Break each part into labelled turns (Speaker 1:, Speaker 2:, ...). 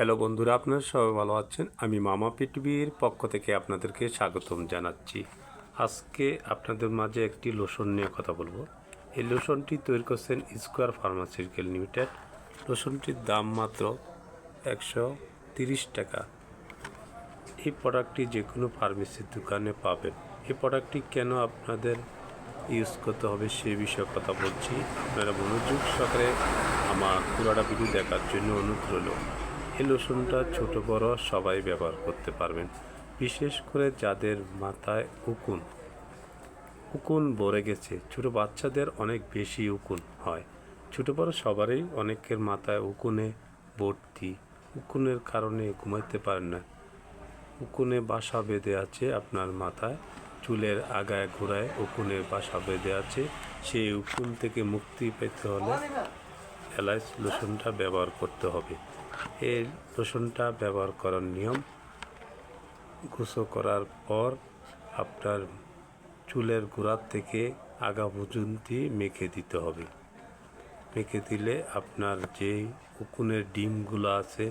Speaker 1: Hello বন্ধুরা, আপনারা সবাই ভালো আছেন? আমি মামা পৃথিবীর পক্ষ থেকে আপনাদেরকে স্বাগতম জানাচ্ছি। আজকে আপনাদের মাঝে একটি লোশন নিয়ে কথা বলব। এই লোশনটি তৈরি করছেন স্কোয়ার ফার্মাসিউটিক্যাল লিমিটেড লোশনটির দাম মাত্র একশো তিরিশ টাকা। এই প্রোডাক্টটি যে কোনো ফার্মেসির দোকানে পাবেন। এই প্রোডাক্টটি কেন আপনাদের ইউজ করতে হবে সে বিষয়ে কথা বলছি। আপনারা মনোযোগ সহকারে আমার পুরোটা ভিডিও দেখার জন্য অনুরোধ এই লোশনটা ছোট, বড় সবাই ব্যবহার করতে পারবেন। বিশেষ করে যাদের মাথায় উকুন উকুন ভরে গেছে। ছোট বাচ্চাদের অনেক বেশি উকুন হয়। ছোট, বড় সবারই অনেকের মাথায় উকুনে ভর্তি। উকুনের কারণে ঘুমাইতে পারেন না। উকুনে বাসা বেঁধে আছে আপনার মাথায়। চুলের আগায় ঘোড়ায় উকুনে বাসা বেঁধে আছে। সেই উকুন থেকে মুক্তি পেতে হলে এলাইচ লোশনটা ব্যবহার করতে হবে। এই লোশনটা ব্যবহার করার নিয়ম গোসল করার পর আপনার চুলের গোড়ার থেকে আগা পর্যন্ত মেখে দিতে হবে। মেখে দিলে আপনার যে উকুনের ডিমগুলো আছে,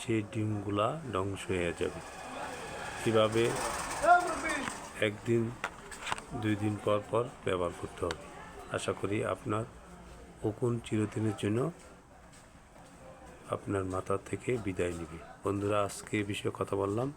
Speaker 1: সেই ডিমগুলা ধ্বংস হয়ে যাবে। কীভাবে একদিন, দুই দিন পর পর ব্যবহার করতে হবে। আশা করি আপনার উকুন চিরদিনের জন্য আপনার মাথা থেকে বিদায় নেবে। বন্ধুরা আজকে এই বিষয়ে কথা বললাম।